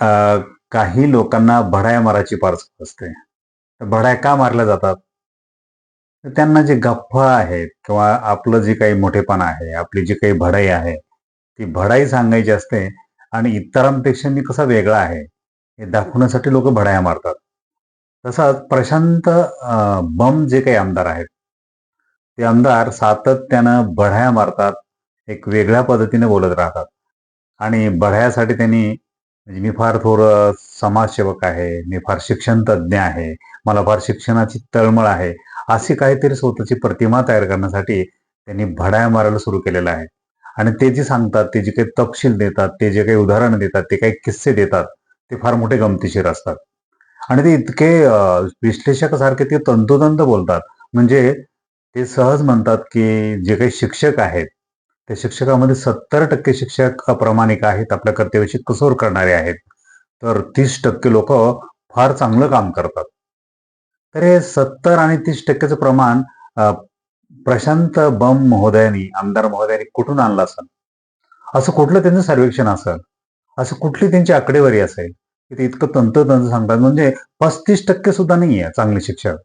काही लोकांना भडाया मारायची फार असते. तर भडाया का मारल्या जातात? तर त्यांना जे गप्पा आहेत किंवा आपलं जे काही मोठेपणा आहे, आपली जी काही भडाई आहे, ती भडाई सांगायची असते आणि इतरांपेक्षा मी कसा वेगळा आहे, हे दाखवण्यासाठी लोक भडाया मारतात. तसंच प्रशांत बम जे काही आमदार आहेत, ते आमदार सातत्यानं बढाया मारतात. एक वेगळ्या पद्धतीने बोलत राहतात आणि बढायासाठी त्यांनी म्हणजे मी फार थोडं समाजसेवक आहे, मी फार शिक्षण तज्ज्ञ आहे, मला फार शिक्षणाची तळमळ आहे, अशी काहीतरी स्वतःची प्रतिमा तयार करण्यासाठी त्यांनी भडाया मारायला सुरू केलेलं आहे. आणि ते जे सांगतात, ते जे काही तपशील देतात, ते जे काही उदाहरणं देतात, ते काही किस्से देतात, ते फार मोठे गमतीशीर असतात. आणि ते इतके विश्लेषकासारखे ते तंतोतंत बोलतात. म्हणजे ते सहज म्हणतात, की जे काही शिक्षक आहेत, त्या शिक्षकामध्ये 70% शिक्षक अप्रामाणिक आहेत, आपल्या कर्तव्याची कसूर करणारे आहेत. तर तीस टक्के लोक फार चांगलं काम करतात. तर हे 70 आणि 30% प्रमाण प्रशांत बम महोदयांनी, आमदार महोदयांनी कुठून आणलं असेल? असं कुठलं त्यांचं सर्वेक्षण असेल? असं कुठली त्यांची आकडेवारी असेल? की ते इतकं तंतोतंत सांगतात. म्हणजे 35% सुद्धा नाहीये चांगले शिक्षक.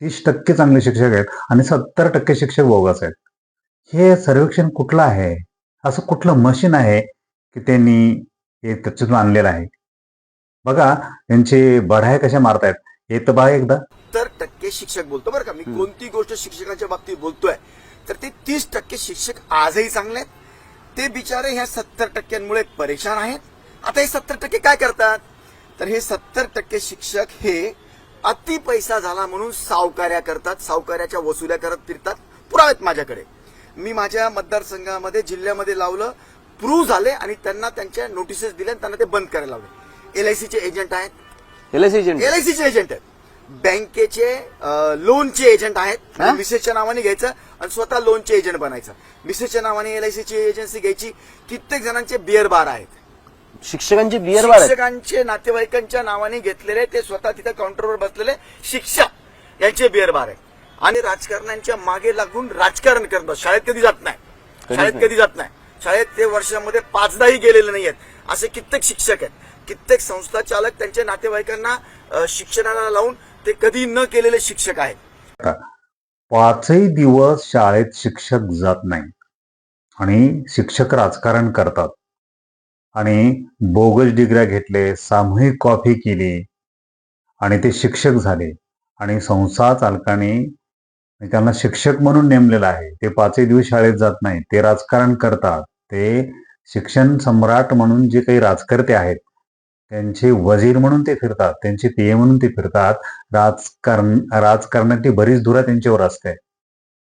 30% चांगले शिक्षक आहेत आणि 70% शिक्षक बोगस आहेत. हे सर्वेक्षण कुठलं आहे? असं कुठलं मशीन आहे, की त्यांनी हे त्याच्यातून आणलेलं आहे? बघा त्यांचे बढाया कशा मारतायत, हे तर पहा एकदा. सत्तर टक्के शिक्षक बोलतो बरं का. मी कोणती गोष्ट शिक्षकांच्या बाबतीत बोलतोय? तर ते तीस टक्के शिक्षक आजही चांगले आहेत ते बिचारे ह्या सत्तर टक्क्यांमुळे परेशान आहेत. आता हे सत्तर टक्के काय करतात? तर हे सत्तर टक्के शिक्षक हे अति पैसा झाला म्हणून सावकार्या करतात सावकार्याच्या वसुल्या करत फिरतात. पुरावे आहेत माझ्याकडे. मी माझ्या मतदारसंघामध्ये जिल्ह्यामध्ये लावलं प्रूव्ह झाले आणि त्यांना त्यांच्या नोटिसेस दिल्या आणि त्यांना ते बंद करायला लावले. एलआयसीचे एजंट आहेत. एलआयसी एजंट एलआयसीचे एजंट आहेत. बँकेचे लोनचे एजंट आहेत. मिसेसच्या नावाने घ्यायचं आणि स्वतः लोनचे एजंट बनायचं. मिसेसच्या नावाने एलआयसीची एजन्सी घ्यायची. कित्येक जणांचे बिअर बार आहेत. शिक्षकांचे बियर बार शिक्षकांचे नातेवाईकांच्या नावाने घेतलेले ते स्वतः तिथे काउंटरवर बसलेले शिक्षक यांचे बिअर बार आहेत. आणि राजकारण्यांच्या मागे लागून राजकारण करतात शाळेत कधी जात नाही. शाळेत. कधी जात नाही. शाळेत ते वर्षामध्ये पाचदाही गेलेले नाही आहेत असे कित्येक शिक्षक आहेत. कित्येक संस्था चालक त्यांच्या नातेवाईकांना शिक्षणाला लावून ते कधी न केलेले शिक्षक आहेत. पाचही दिवस शाळेत शिक्षक जात नाही. आणि शिक्षक राजकारण करतात. आणि बोगस डिग्र्या घेतले सामूहिक कॉफी केली आणि ते शिक्षक झाले. आणि संस्था चालकाने त्यांना शिक्षक म्हणून नेमलेलं आहे. ते पाचही दिवस शाळेत जात नाही ते राजकारण करतात. ते शिक्षण सम्राट म्हणून जे काही राजकर्ते आहेत त्यांचे वजीर म्हणून ते फिरतात. त्यांचे पीए म्हणून ते फिरतात. राजकारण राजकारणाची बरीच धुरा त्यांच्यावर असते.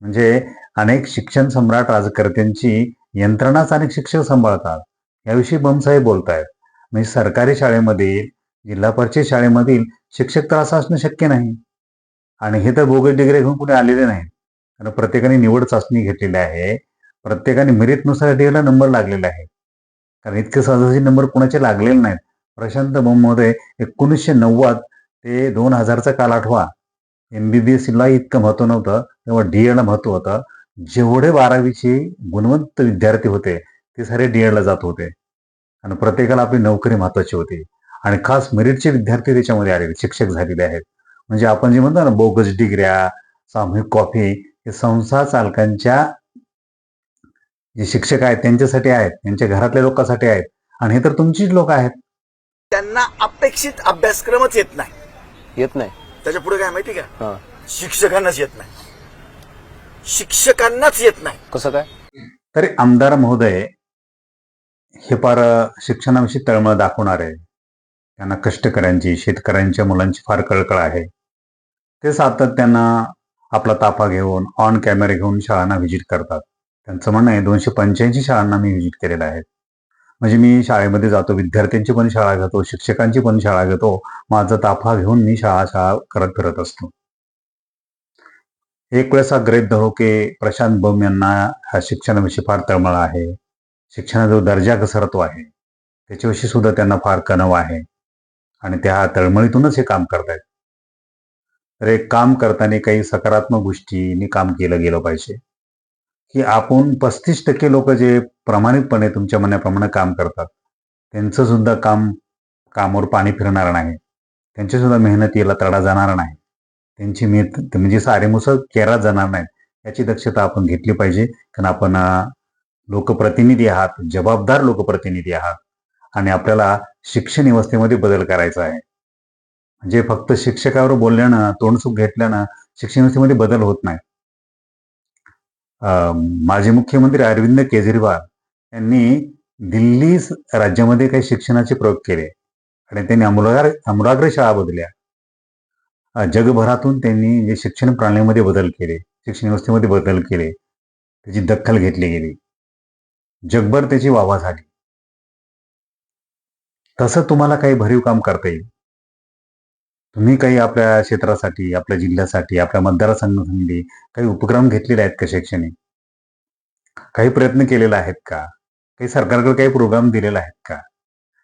म्हणजे अनेक शिक्षण सम्राट राजकर्त्यांची यंत्रणाच अनेक शिक्षक सांभाळतात. याविषयी बमसाहेब बोलतायत. म्हणजे सरकारी शाळेमधील जिल्हा परिषद शाळेमधील शिक्षक तर असं असणं शक्य नाही. आणि हे तर बोगस डिग्री घेऊन कुणी आलेले नाही कारण प्रत्येकाने निवड चाचणी घेतलेली आहे. प्रत्येकाने मेरिटनुसार डीला नंबर लागलेला आहे. कारण इतके सहजासहजी नंबर कुणाचे लागलेले नाहीत. प्रशांत बंबमध्ये एकोणीसशे नव्वद ते दोन हजारचा काल आठवा. एम बी बी एसला इतकं महत्त्व नव्हतं. तेव्हा डीएडला महत्त्व होतं. जेवढे बारावीचे गुणवंत विद्यार्थी होते ते सारे डीएडला जात होते. आणि प्रत्येकाला आपली नोकरी महत्वाची होती. आणि खास मेरिटचे विद्यार्थी त्याच्यामध्ये आलेले शिक्षक झालेले आहेत. म्हणजे आपण जे म्हणतो ना बोगस डिग्र्या सामूहिक कॉफी हे संस्था चालकांच्या जे शिक्षक आहेत त्यांच्यासाठी आहेत त्यांच्या घरातल्या लोकांसाठी आहेत. आणि हे तर तुमचीच लोक आहेत. त्यांना अपेक्षित अभ्यासक्रमच येत नाही. येत नाही. त्याच्या पुढे काय माहिती का? हा. शिक्षकांनाच येत नाही. शिक्षकांनाच येत नाही. कसं काय? तरी आमदार महोदय हे फार शिक्षणाविषयी तळमळ दाखवणारे. त्यांना कष्टकऱ्यांची शेतकऱ्यांच्या मुलांची फार कळकळ आहे. ते सातत्यानं आपला ताफा घेऊन ऑन कॅमेरे घेऊन शाळांना व्हिजिट करतात. त्यांचं म्हणणं आहे दोनशे पंच्याऐंशी शाळांना मी व्हिजिट केलेलं आहे. म्हणजे मी शाळेमध्ये जातो विद्यार्थ्यांची पण शाळा घेतो शिक्षकांची पण शाळा घेतो. माझा ताफा घेऊन मी शाळा शाळा करत फिरत असतो. एक वेळेस ग्रेट धरो की प्रशांत बम यांना ह्या शिक्षणाविषयी फार तळमळ आहे. शिक्षणाचा जो दर्जा घसरतो आहे त्याच्याविषयी सुद्धा त्यांना फार कणव आहे. आणि त्या तळमळीतूनच हे काम करतायत. अरे काम करताना काही सकारात्मक गोष्टींनी काम केलं गेलं पाहिजे. की आपण पस्तीस टक्के लोक जे प्रामाणिकपणे तुमच्या म्हणण्याप्रमाणे काम करतात त्यांचं सुद्धा काम कामावर पाणी फिरणार नाही. त्यांची सुद्धा मेहनतीला तडा जाणार नाही. त्यांची मेहनत म्हणजे सारे मुसळ जाणार नाही याची दक्षता आपण घेतली पाहिजे. कारण आपण लोकप्रतिनिधी आहात जबाबदार लोकप्रतिनिधी आहात. आणि आपल्याला शिक्षण व्यवस्थेमध्ये बदल करायचा आहे. म्हणजे फक्त शिक्षकावर बोलल्यानं तोंडसुख घेतल्यानं शिक्षण व्यवस्थेमध्ये बदल होत नाही. अं, माजी मुख्यमंत्री अरविंद केजरीवाल यांनी दिल्ली राज्यामध्ये काही शिक्षणाचे प्रयोग केले आणि त्यांनी अमूलाग्र अमूलाग्र शाळा बदल्या. जगभरातून त्यांनी जे शिक्षण प्रणालीमध्ये बदल केले शिक्षण व्यवस्थेमध्ये बदल केले त्याची दखल घेतली गेली. जगभर त्याची वावा झाली. तसं तुम्हाला काही भरीव काम करता येईल? तुम्ही काही आपल्या क्षेत्रासाठी आपल्या जिल्ह्यासाठी आपल्या मतदारसंघासाठी काही उपक्रम घेतलेले आहेत का शैक्षणिक? काही प्रयत्न केलेले आहेत का? काही सरकारकडे काही प्रोग्राम दिलेला आहेत का?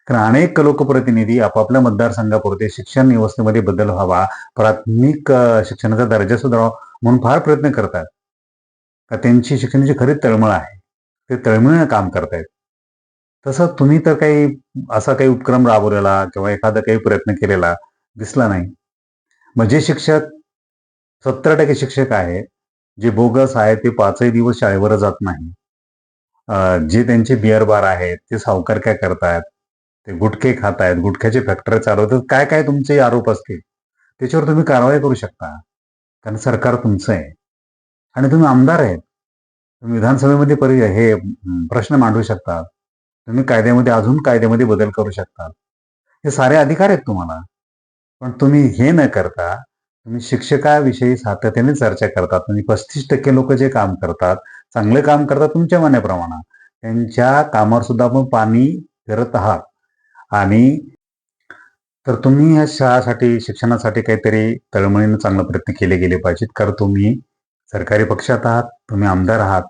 कारण अनेक लोकप्रतिनिधी आपापल्या मतदारसंघापुरते शिक्षण व्यवस्थेमध्ये बदल व्हावा प्राथमिक शिक्षणाचा दर्जा सुधारावा म्हणून फार प्रयत्न करतात. का त्यांची शिक्षणाची खरी तळमळ आहे. ते तळमळीनं काम करतायत. तसं तुम्ही तर काही असा काही उपक्रम राबवलेला किंवा एखादा काही प्रयत्न केलेला दिसला नाही. मग जे शिक्षक सत्तर टक्के शिक्षक आहेत जे बोगस आहेत ते पाचही दिवस शाळेवर जात नाही. जे त्यांचे बिअर बार आहेत ते सावकार काय करतायत ते गुटखे खात आहेत गुटख्याचे फॅक्टरी चालवतात. काय काय तुमचे आरोप असतील? त्याच्यावर तुम्ही कारवाई करू शकता. कारण सरकार तुमचं आहे. आणि तुम्ही आमदार आहेत. तुम्ही विधानसभेमध्ये परि हे प्रश्न मांडू शकता. तुम्ही कायद्यामध्ये अजून कायद्यामध्ये बदल करू शकतात हे सारे अधिकार आहेत तुम्हाला. पण तुम्ही हे न करता तुम्ही शिक्षकाविषयी सातत्याने चर्चा करतात. म्हणजे पस्तीस टक्के लोक जे काम करतात चांगलं काम करतात तुमच्या मनाप्रमाणे. त्यांच्या कामावर सुद्धा आपण पाणी फिरत आहात. आणि तर तुम्ही ह्या शाळासाठी शिक्षणासाठी काहीतरी तळमळीनं चांगला प्रयत्न केले गेले पाहिजेत. कारण तुम्ही सरकारी पक्षात आहात तुम्ही आमदार आहात.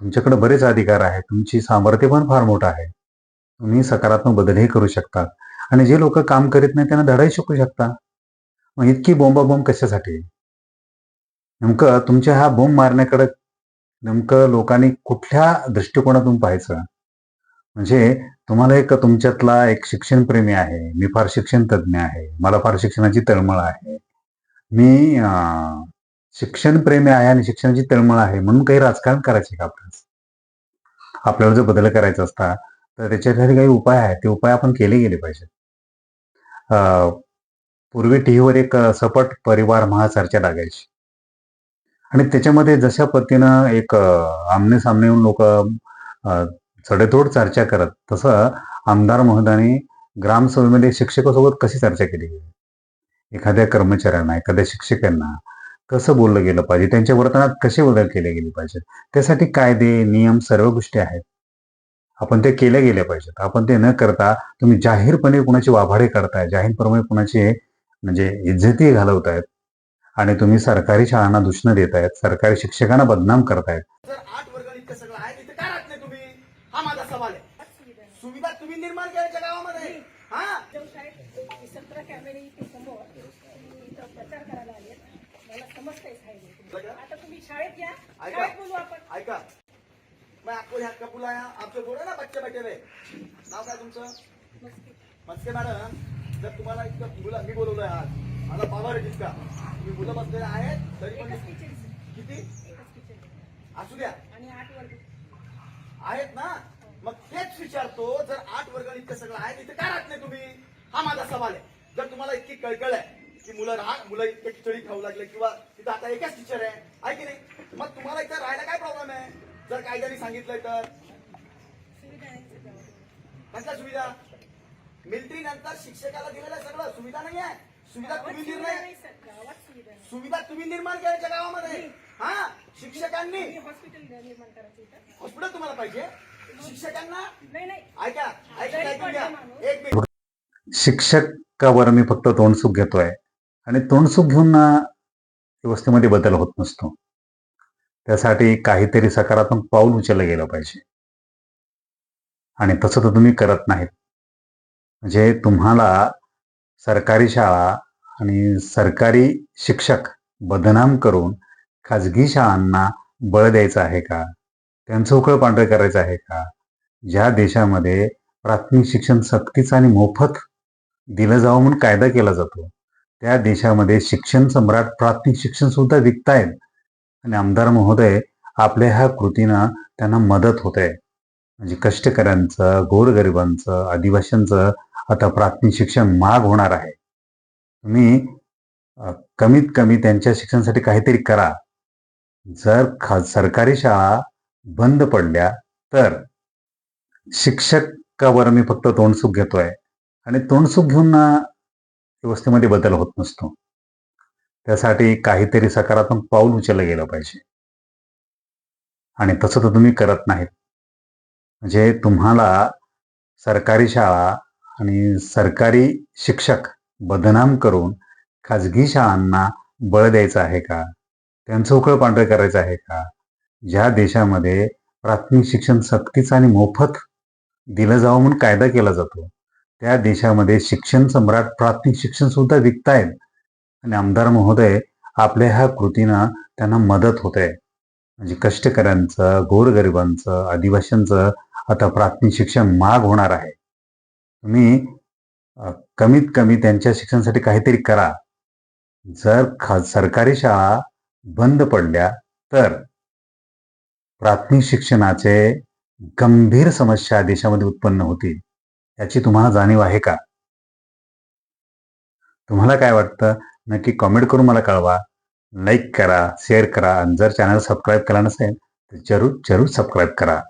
तुमच्याकडे बरेच अधिकार आहेत. तुमची सामर्थ्य पण फार मोठं आहे. तुम्ही सकारात्मक बदलही करू शकता आणि जे लोक काम करीत नाही त्यांना धडाही शिकू शकता. मग इतकी बोंबाबोंब कशासाठी? नेमकं तुमच्या हा बोंब मारण्याकडे नेमकं लोकांनी कुठल्या दृष्टिकोनातून पाहायचं? म्हणजे तुम्हाला एक तुमच्यातला एक शिक्षणप्रेमी आहे मी फार शिक्षण तज्ज्ञ आहे मला फार शिक्षणाची तळमळ आहे. मी शिक्षणप्रेमी आहे आणि शिक्षणाची तळमळ आहे म्हणून काही राजकारण करायचे का आपल्याला? आपल्याला जर बदल करायचा असता तर त्याच्यासाठी काही उपाय आहेत ते उपाय आपण केले गेले पाहिजेत. पूर्वी टी व्हीवर एक सपट परिवार महाचर्चा लागायची. आणि त्याच्यामध्ये जशा पद्धतीनं एक आमने सामने येऊन लोक सडेतोड चर्चा करत तसं आमदार महोदयाने ग्रामसभेमध्ये शिक्षकासोबत कशी चर्चा केली? गेली एखाद्या कर्मचाऱ्यांना एखाद्या शिक्षकांना कसं बोललं गेलं पाहिजे? त्यांच्या वर्तनात कसे बदल केले गेले पाहिजेत? त्यासाठी कायदे नियम सर्व गोष्टी आहेत. आपण ते केल्या गेल्या पाहिजेत. आपण ते न करता तुम्ही जाहीरपणे कुणाची वाभाडे करताय जाहीरपणे कुणाची म्हणजे इज्जती घालवतायत आणि तुम्ही सरकारी शाळांना दूषणं देतायत सरकारी शिक्षकांना बदनाम करतायत. जर आठ वर्ग इतकं सगळं आहे तिथे काय राहत नाही तुम्ही? हा माझा सवाल आहे. सुविधा तुम्ही निर्माण करायच्या गावामध्ये हा? जो शाळेत सतरा कॅमेरे इथे समोर मी इथं प्रचार करायला आले मला समजतंय साहेब आता तुम्ही शाळेत या ऐका. शाळेत बोलू आपण ऐका मैं आपको यहाँ कब बुलाया? आपसे बोला ना बच्चे बैठे हुए। नाव काय तुमचं. मस्के। मॅडम जर तुम्हाला इतकं मुलं मी बोलवलंय आज। माझा पावर आहे तितका तुम्ही मुलं बसलेले आहेत तरी पण किती? असू द्या. आणि आठ वर्ग. आहेत ना? मग तेच विचारतो जर आठ वर्ग इतकं सगळं आहे तिथे काय राहत नाही तुम्ही? हा माझा सवाल आहे. जर तुम्हाला इतकी कळकळ आहे की मुलं राहा मुलं इतके खिचडी खाऊ लागले किंवा तिथं आता एकच टीचर आहे आहे की नाही? मग तुम्हाला इथं राहायला जर कायद्याने सांगितलंय तर. कसल्या सुविधा? मिलिटरी नंतर शिक्षकाला दिलेलं सगळं सुविधा नाही आहे सुविधा तुम्ही सुविधा निर्णय सुविधा तुम्ही निर्माण करायच्या गावामध्ये. हा? शिक्षकांनी हॉस्पिटल निर्माण करायचं इथं. हॉस्पिटल तुम्हाला पाहिजे? शिक्षकांना नाही नाही. ऐका ऐका. एक मिनिट. शिक्षकावर मी फक्त तोंडसुख घेतोय आणि तोंडसुख घेऊन ना व्यवस्थेमध्ये बदल होत नसतो. त्यासाठी काहीतरी सकारात्मक पाऊल उचललं गेलं पाहिजे. आणि तसं तर तुम्ही करत नाहीत. म्हणजे तुम्हाला सरकारी शाळा आणि सरकारी शिक्षक बदनाम करून खाजगी शाळांना बळ द्यायचं आहे का? त्यांचं उकळ पांढरं करायचं आहे का? ज्या देशामध्ये प्राथमिक शिक्षण सक्तीचं आणि मोफत दिलं जावं म्हणून कायदा केला जातो त्या देशामध्ये शिक्षण सम्राट प्राथमिक शिक्षण सुद्धा विकतायत. आणि आमदार महोदय आपल्या ह्या कृतीनं त्यांना मदत होते. म्हणजे कष्टकऱ्यांचं गोरगरिबांचं आदिवासींचं आता प्राथमिक शिक्षण महाग होणार आहे. तुम्ही कमीत कमी त्यांच्या शिक्षणासाठी काहीतरी करा. जर खा सरकारी शाळा बंद पडल्या तर शिक्षकावर मी फक्त तोंडसुख घेतोय. आणि तोंडसुख घेऊन व्यवस्थेमध्ये बदल होत नसतो. त्यासाठी काहीतरी सकारात्मक पाऊल उचललं गेलं पाहिजे. आणि तसं तर तुम्ही करत नाहीत. म्हणजे तुम्हाला सरकारी शाळा आणि सरकारी शिक्षक बदनाम करून खाजगी शाळांना बळ द्यायचं आहे का? त्यांचं उकळ पांढरं करायचं आहे का? ज्या देशामध्ये प्राथमिक शिक्षण सक्तीचं आणि मोफत दिलं जावं म्हणून कायदा केला जातो त्या देशामध्ये शिक्षण सम्राट प्राथमिक शिक्षण सुद्धा विकतायत. आणि आमदार महोदय आपल्या ह्या कृतीनं त्यांना मदत होते. म्हणजे कष्टकऱ्यांचं गोरगरिबांचं आदिवासींचं आता प्राथमिक शिक्षण महाग होणार आहे. तुम्ही कमीत कमी त्यांच्या शिक्षणासाठी काहीतरी करा. जर खा सरकारी शाळा बंद पडल्या तर प्राथमिक शिक्षणाचे गंभीर समस्या देशामध्ये उत्पन्न होतील. याची तुम्हाला जाणीव आहे का? तुम्हाला काय वाटतं? नक्की कॉमेंट करून मला कळवा. लाईक करा शेअर करा आणि जर चॅनल सबस्क्राईब केला नसेल तर जरूर जरूर सबस्क्राईब करा.